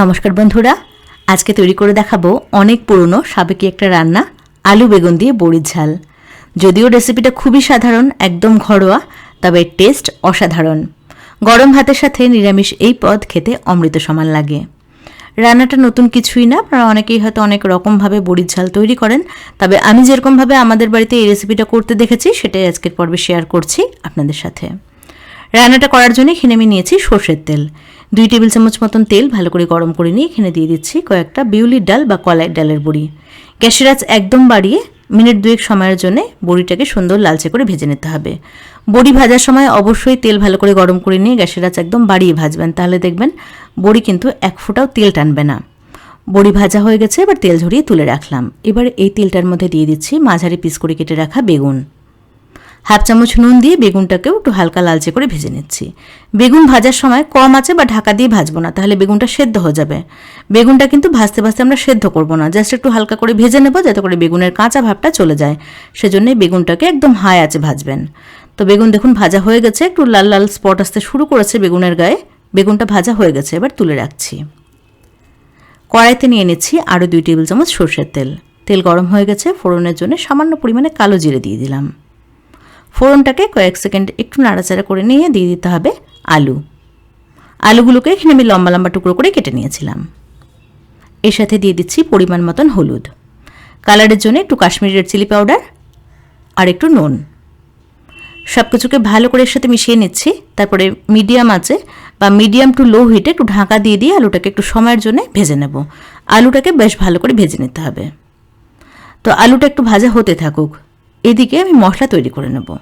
নমস্কার বন্ধুরা, আজকে তৈরি করে দেখাবো অনেক পুরনো সাবেকি একটা রান্না, আলু বেগুন দিয়ে বড়ির ঝাল। যদিও রেসিপিটা খুবই সাধারণ, একদম ঘরোয়া, তবে টেস্ট অসাধারণ। গরম ভাতের সাথে নিরামিষ এই পদ খেতে অমৃত সমান লাগে। রান্নাটা নতুন কিছুই না, আপনারা অনেকেই হয়তো অনেক রকমভাবে বড়ির ঝাল তৈরি করেন, তবে আমি যেরকমভাবে আমাদের বাড়িতে এই রেসিপিটা করতে দেখেছি, সেটাই আজকের পর্বে শেয়ার করছি আপনাদের সাথে। রান্নাটা করার জন্য এখানে আমি নিয়েছি সর্ষের তেল। দুই টেবিল চামচ মতন তেল ভালো করে গরম করে নিয়ে এখানে দিয়ে দিচ্ছি কয়েকটা বিউলির ডাল বা কলাইয়ের ডালের বড়ি। গ্যাসের আঁচ একদম বাড়িয়ে মিনিট দুয়েক সময়ের জন্য বড়িটাকে সুন্দর লালচে করে ভেজে নিতে হবে। বড়ি ভাজার সময় অবশ্যই তেল ভালো করে গরম করে নিয়ে গ্যাসের আঁচ একদম বাড়িয়ে ভাজবেন। তাহলে দেখবেন বড়ি কিন্তু এক ফোঁটাও তেল টানবে না। বড়ি ভাজা হয়ে গেছে, এবার তেল ঝরিয়ে তুলে রাখলাম। এবার এই তেলটার মধ্যে দিয়ে দিচ্ছি মাঝারি পিস করে কেটে রাখা বেগুন। হাফ চামচ নুন দিয়ে বেগুনটাকেও একটু হালকা লালচে করে ভেজে নিচ্ছি। বেগুন ভাজার সময় কম আছে বা ঢাকা দিয়ে ভাজবো না, তাহলে বেগুনটা সেদ্ধ হয়ে যাবে। বেগুনটা কিন্তু ভাজতে ভাজতে আমরা সেদ্ধ করব না জাস্ট একটু হালকা করে ভেজে নেব যাতে করে বেগুনের কাঁচা ভাবটা চলে যায়। সেজন্যই বেগুনটাকে একদম হাই আছে ভাজবেন। তো বেগুন দেখুন ভাজা হয়ে গেছে, একটু লাল লাল স্পট আসতে শুরু করেছে বেগুনের গায়ে। বেগুনটা ভাজা হয়ে গেছে, এবার তুলে রাখছি। কড়াইতে নিয়ে নিচ্ছি আরও দুই টেবিল চামচ সর্ষের তেল। তেল গরম হয়ে গেছে, ফোড়নের জন্য সামান্য পরিমাণে কালো জিরে দিয়ে দিলাম। ফোড়নটাকে কয়েক সেকেন্ড একটু নাড়াচাড়া করে নিয়ে দিয়ে দিতে হবে আলু। আলুগুলোকে এখানে আমি লম্বা লম্বা টুকরো করে কেটে নিয়েছিলাম। এর সাথে দিয়ে দিচ্ছি পরিমাণ মতন হলুদ। কালারের জন্য একটু কাশ্মীরি রেড চিলি পাউডার আর একটু নুন। সব কিছুকে ভালো করে এর সাথে মিশিয়ে নিচ্ছি। তারপরে মিডিয়াম আছে বা মিডিয়াম টু লো হিটে একটু ঢাকা দিয়ে দিয়ে আলুটাকে একটু সময়ের জন্য ভেজে নেব। আলুটাকে বেশ ভালো করে ভেজে নিতে হবে। তো আলুটা একটু ভাজা হতে থাকুক। এদিকে আমি মশলা তৈরি করে নেব।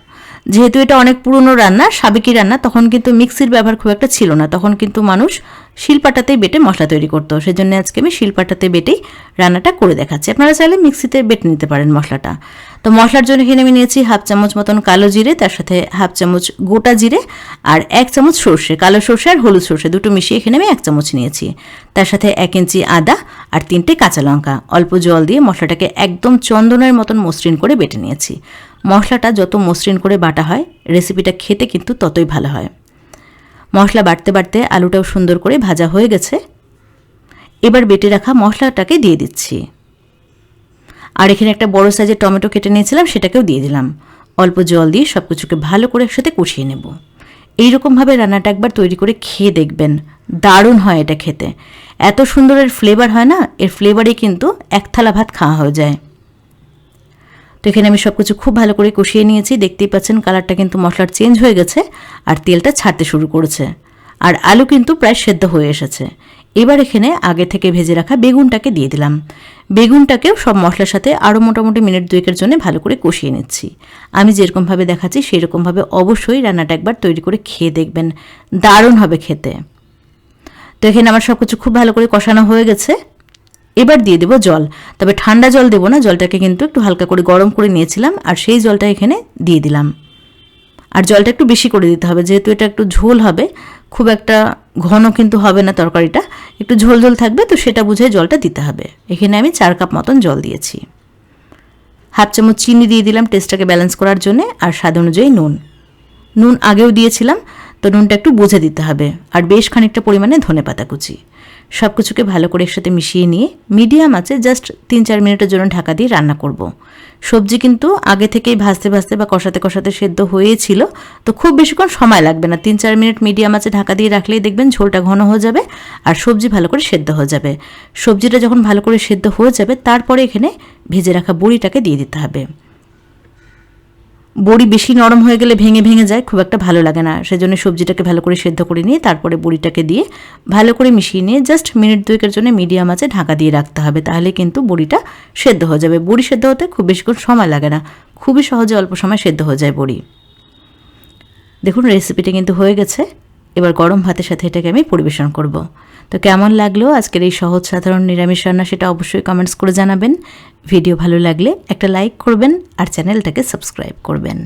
যেহেতু এটা অনেক পুরনো রান্না, সাবেকি রান্না, তখন কিন্তু মিক্সির ব্যবহার খুব একটা ছিল না। তখন কিন্তু মানুষ শিলপাটাতেই বেটে মশলা তৈরি করতো। সেজন্য আজকে আমি শিলপাটাতে বেটেই রান্নাটা করে দেখাচ্ছি। আপনারা চাইলে মিক্সিতে বেটে নিতে পারেন মশলাটা। তো মশলার জন্য এখানে আমি নিয়েছি হাফ চামচ মতন কালো জিরে, তার সাথে হাফ চামচ গোটা জিরে আর এক চামচ সর্ষে, কালো সর্ষে আর হলুদ সর্ষে, দুটো মিশিয়ে এখানে আমি এক চামচ নিয়েছি। তার সাথে এক ইঞ্চি আদা আর তিনটে কাঁচা লঙ্কা, অল্প জল দিয়ে মশলাটাকে একদম চন্দনের মতন মসৃণ করে বেটে নিয়েছি। মশলাটা যত মসৃণ করে বাটা হয়, রেসিপিটা খেতে কিন্তু ততই ভালো হয়। মশলা বাটতে বাড়তে আলুটাও সুন্দর করে ভাজা হয়ে গেছে। এবার বেটে রাখা মশলাটাকে দিয়ে দিচ্ছি। আর এখানে একটা বড় সাইজের টমেটো কেটে নিয়েছিলাম, সেটাকেও দিয়ে দিলাম। অল্প জল দিয়ে সব কিছুকে ভালো করে একসাথে কষিয়ে নেব। এইরকমভাবে রান্নাটা একবার তৈরি করে খেয়ে দেখবেন। দারুণ হয় এটা খেতে। এত সুন্দর এর ফ্লেভার হয় না? এর ফ্লেভারে কিন্তু এক থালা ভাত খাওয়া হয়ে যায়। তো এখানে আমি সব কিছু খুব ভালো করে কষিয়ে নিয়েছি। দেখতেই পাচ্ছেন কালারটা কিন্তু মশলার চেঞ্জ হয়ে গেছে, আর তেলটা ছাড়তে শুরু করেছে। আর আলু কিন্তু প্রায় সেদ্ধ হয়ে এসেছে। এবার এখানে আগে থেকে ভেজে রাখা বেগুনটাকে দিয়ে দিলাম। বেগুনটাকেও সব মশলার সাথে আরও মোটামুটি মিনিট দুয়েকের জন্য ভালো করে কষিয়ে নিচ্ছি। আমি যেরকমভাবে দেখাচ্ছি সেরকমভাবে অবশ্যই রান্নাটা একবার তৈরি করে খেয়ে দেখবেন। দারুণ হবে খেতে। তো এখানে আমার সব কিছু খুব ভালো করে কষানো হয়ে গেছে। এবার দিয়ে দেবো জল। তবে ঠান্ডা জল দেবো না, জলটাকে কিন্তু একটু হালকা করে গরম করে নিয়েছিলাম আর সেই জলটা এখানে দিয়ে দিলাম। আর জলটা একটু বেশি করে দিতে হবে, যেহেতু এটা একটু ঝোল হবে, খুব একটা ঘন কিন্তু হবে না তরকারিটা, একটু ঝোল ঝোল থাকবে তো সেটা বুঝে জলটা দিতে হবে। এখানে আমি চার কাপ মতন জল দিয়েছি। হাফ চামচ চিনি দিয়ে দিলাম টেস্টটাকে ব্যালেন্স করার জন্য আর স্বাদ অনুযায়ী নুন। নুন আগেও দিয়েছিলাম, তো নুনটা একটু বুঝে দিতে হবে আর বেশ খানিকটা পরিমাণে ধনে পাতা কুচি। সব কিছুকে ভালো করে একসাথে মিশিয়ে নিয়ে, মিডিয়াম আছে জাস্ট তিন চার মিনিটের জন্য ঢাকা দিয়ে রান্না করব। সবজি কিন্তু আগে থেকেই ভাজতে ভাজতে বা কষাতে কষাতে সেদ্ধ হয়েছিল। তো খুব বেশিক্ষণ সময় লাগবে না। তিন চার মিনিট মিডিয়াম আছে, ঢাকা দিয়ে রাখলেই দেখবেন ঝোলটা ঘন হয়ে যাবে আর সবজি ভালো করে সেদ্ধ হয়ে যাবে। সবজিটা যখন ভালো করে সেদ্ধ হয়ে যাবে, তারপরে এখানে ভেজে রাখা বড়িটাকে দিয়ে দিতে হবে। বড়ি বেশি নরম হয়ে গেলে ভেঙে ভেঙে যায়, খুব একটা ভালো লাগে না। সেজন্য সবজিটাকে ভালো করে সেদ্ধ করে নিয়ে, তারপরে বড়িটাকে দিয়ে ভালো করে মিশিয়ে নিয়ে জাস্ট মিনিট দুয়েকের জন্য মিডিয়াম আছে ঢাকা দিয়ে রাখতে হবে। তাহলে কিন্তু বড়িটা সেদ্ধ হয়ে যাবে। বড়ি সেদ্ধ হতে খুব বেশিক্ষণ সময় লাগে না। খুবই সহজে অল্প সময় সেদ্ধ হয়ে যায় বড়ি। দেখুন রেসিপিটা কিন্তু হয়ে গেছে। এবার গরম ভাতের সাথে এটাকে আমি পরিবেশন করব। তো কেমন লাগল আজকের এই সহজ সাধারণ নিরামিষ রান্না সেটা অবশ্যই কমেন্টস করে জানাবেন। ভিডিও ভালো লাগলে একটা লাইক করবেন আর চ্যানেলটাকে সাবস্ক্রাইব করবেন।